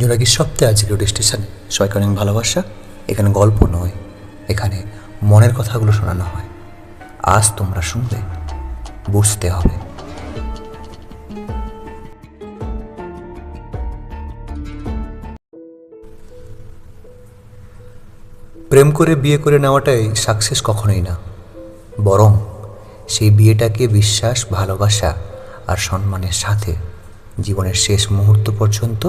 জোনাকির সপ্তাহে আছে রেডিও স্টেশনে? সবাইকে অনেক ভালোবাসা। এখানে গল্প নয়, এখানে মনের কথাগুলো শোনানো হয়। আজ তোমরা শুনবে বুঝতে হবে। প্রেম করে বিয়ে করে নেওয়াটাই সাকসেস কখনোই না। বরং সেই বিয়েটাকে বিশ্বাস, ভালোবাসা আর সম্মানের সাথে জীবনের শেষ মুহূর্ত পর্যন্ত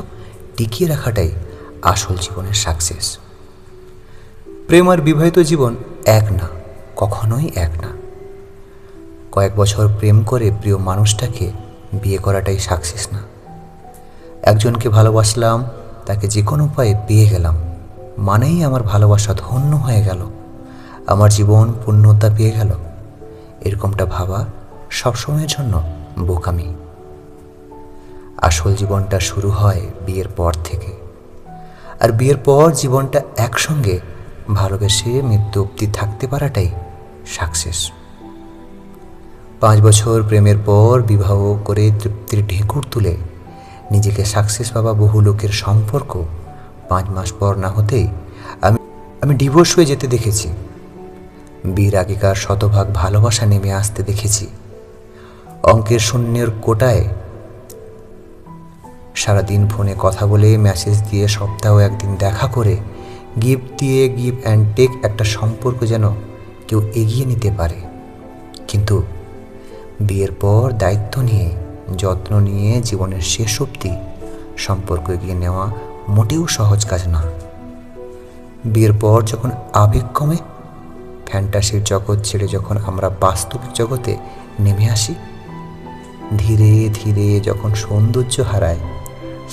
টিকিয়ে রাখাটাই আসল জীবনের সাকসেস প্রেম আর বিবাহিত জীবন এক না, কখনোই এক না। কয়েক বছর প্রেম করে প্রিয় মানুষটাকে বিয়ে করাটাই সাকসেস না। একজনকে ভালোবাসলাম, তাকে যে কোনো উপায়ে পেয়ে গেলাম। মানেই আমার ভালোবাসা ধন্য হয়ে গেল। আমার জীবন পূর্ণতা পেয়ে গেল। এরকমটা ভাবা সবসময়ের জন্য বোকামি। আসল জীবনটা শুরু হয় বিয়ের পর থেকে। আর বিয়ের পর জীবনটা একসঙ্গে ভালোবেসে মৃত্যু অব্দি থাকতে পারাটাই সাকসেস। পাঁচ বছর প্রেমের পর বিবাহ করে তৃপ্তির ঢেকুর তুলে নিজেকে সাকসেস পাওয়া বহু লোকের সম্পর্ক পাঁচ মাস পর না হতেই আমি আমি ডিভোর্স হয়ে যেতে দেখেছি। বীর আগেকার শতভাগ ভালোবাসা নেমে আসতে দেখেছি। অঙ্কের শূন্যের কোটায় সারাদিন ফোনে কথা বলে মেসেজ দিয়ে সপ্তাহ একদিন দেখা করে গিফট দিয়ে গিভ অ্যান্ড টেক একটা সম্পর্ক যেন কেউ এগিয়ে নিতে পারে। কিন্তু বিয়ের পর দায়িত্ব নিয়ে, যত্ন নিয়ে জীবনের শেষ অবধি সম্পর্ক এগিয়ে নেওয়া মোটেও সহজ কাজ না। বিয়ের পর যখন আবেগ কমে ফ্যান্টাসির জগৎ ছেড়ে যখন আমরা বাস্তবিক জগতে নেমে আসি, ধীরে ধীরে যখন সৌন্দর্য হারায়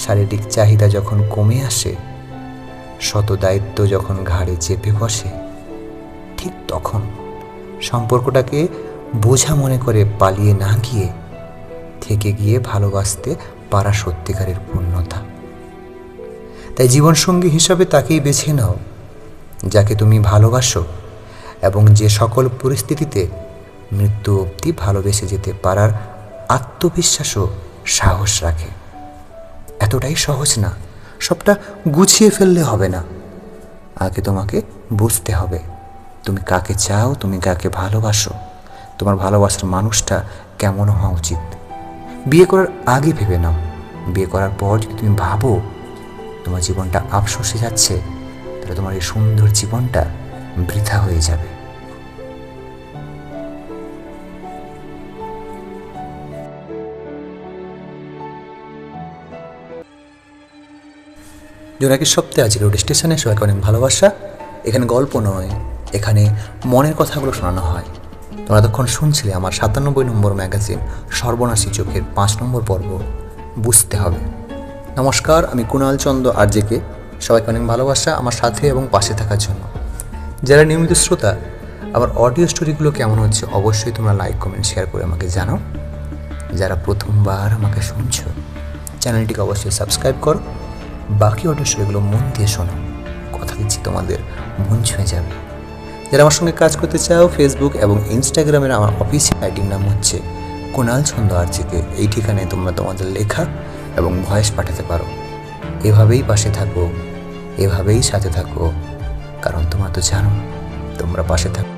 শারীরিক চাহিদা যখন কমে আসে, শত দায়িত্ব যখন ঘাড়ে চেপে বসে, ঠিক তখন সম্পর্কটাকে বোঝা মনে করে পালিয়ে না গিয়ে থেকে গিয়ে ভালোবাসতে পারা সত্যিকারের পূর্ণতা। তাই জীবনসঙ্গী হিসাবে তাকেই বেছে নাও, যাকে তুমি ভালোবাসো এবং যে সকল পরিস্থিতিতে মৃত্যু অবধি ভালোবেসে যেতে পারার আত্মবিশ্বাস ও সাহস রাখে। এতটাই সহজ না। সবটা গুছিয়ে ফেললে হবে না। আগে তোমাকে বুঝতে হবে, তুমি কাকে চাও, তুমি কাকে ভালোবাসো, তোমার ভালোবাসার মানুষটা কেমন হওয়া উচিত। বিয়ে করার আগে ভেবে নাও। বিয়ে করার পর যদি তুমি ভাবো তোমার জীবনটা আফসোসে যাচ্ছে, তাহলে তোমার এই সুন্দর জীবনটা বৃথা হয়ে যাবে। জোনাকির সপ্তাহে আছে রোড স্টেশনে সবাইকে অনেক ভালোবাসা। এখানে গল্প নয়, এখানে মনের কথাগুলো শোনানো হয়। তোমরা এতক্ষণ শুনছিলে আমার সাতানব্বই নম্বর ম্যাগাজিন সর্বনাশী চোখের পাঁচ নম্বর পর্ব। বুঝতে হবে। নমস্কার, আমি কুণাল চন্দ্র আরজেকে। সবাইকে অনেক ভালোবাসা আমার সাথে এবং পাশে থাকার জন্য। যারা নিয়মিত শ্রোতা, আমার অডিও স্টোরিগুলো কেমন হচ্ছে অবশ্যই তোমরা লাইক কমেন্ট শেয়ার করে আমাকে জানাও। যারা প্রথমবার আমাকে শুনছো চ্যানেলটিকে অবশ্যই সাবস্ক্রাইব করো। বাকি অডিও স্টোরিগুলো মন দিয়ে শোনো। কথা দিচ্ছি তোমাদের, মন ছুঁয়ে যাবে। যারা আমার সঙ্গে কাজ করতে চাও ফেসবুক এবং ইনস্টাগ্রামের আমার অফিসিয়াল আইডির নাম হচ্ছে কুণাল ছন্দ আর্চিকে এই ঠিকানায় তোমরা তোমাদের লেখা এবং ভয়েস পাঠাতে পারো। এভাবেই পাশে থাকো, এভাবেই সাথে থাকো, কারণ তোমরা তো জানো, তোমরা পাশে থাকো।